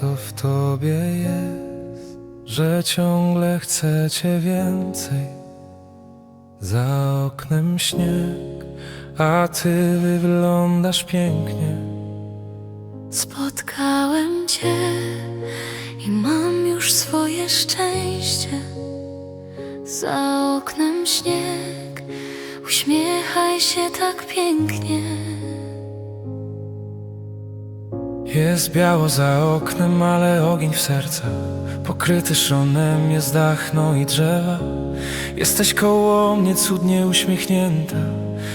Co w tobie jest, że ciągle chcecie więcej? Za oknem śnieg, a ty wyglądasz pięknie. Spotkałem cię i mam już swoje szczęście. Za oknem śnieg, uśmiechaj się tak pięknie. Jest biało za oknem, ale ogień w sercach Pokryty szronem jest dach, no i drzewa Jesteś koło mnie cudnie uśmiechnięta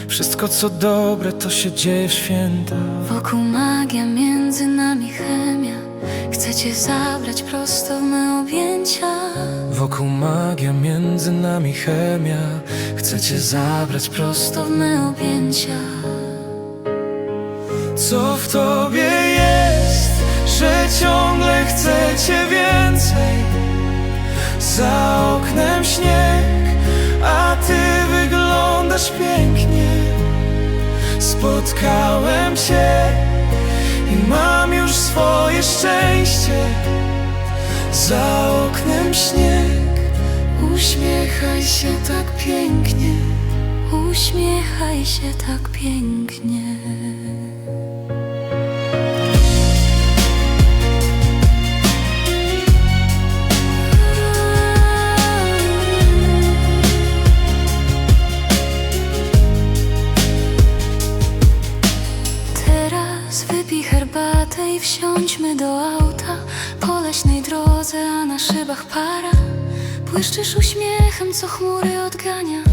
Wszystko co dobre to się dzieje w święta Wokół magia, między nami chemia. Chcę cię zabrać prosto w me objęcia. Wokół magia, między nami chemia Chcę cię zabrać prosto Prosto w me objęcia. Co w tobie oknem śnieg, a ty wyglądasz pięknie. Spotkałem cię i mam już swoje szczęście. Za oknem śnieg, uśmiechaj się tak pięknie. Uśmiechaj się tak pięknie. I wsiądźmy do auta Po leśnej drodze, a na szybach para. Błyszczysz uśmiechem, co chmury odgania.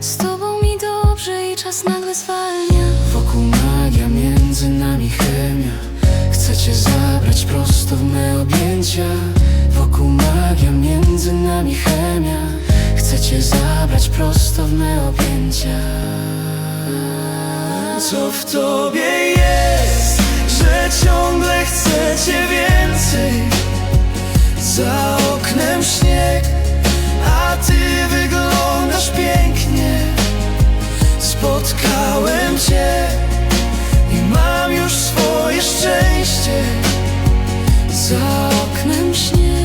Z tobą mi dobrze i czas nagle zwalnia. Wokół magia, między nami chemia. Chcę cię zabrać prosto w me objęcia. Wokół magia, między nami chemia. Chcę cię zabrać prosto w me objęcia. Co w tobie Kocham Cię i mam już swoje szczęście. Za oknem śnieg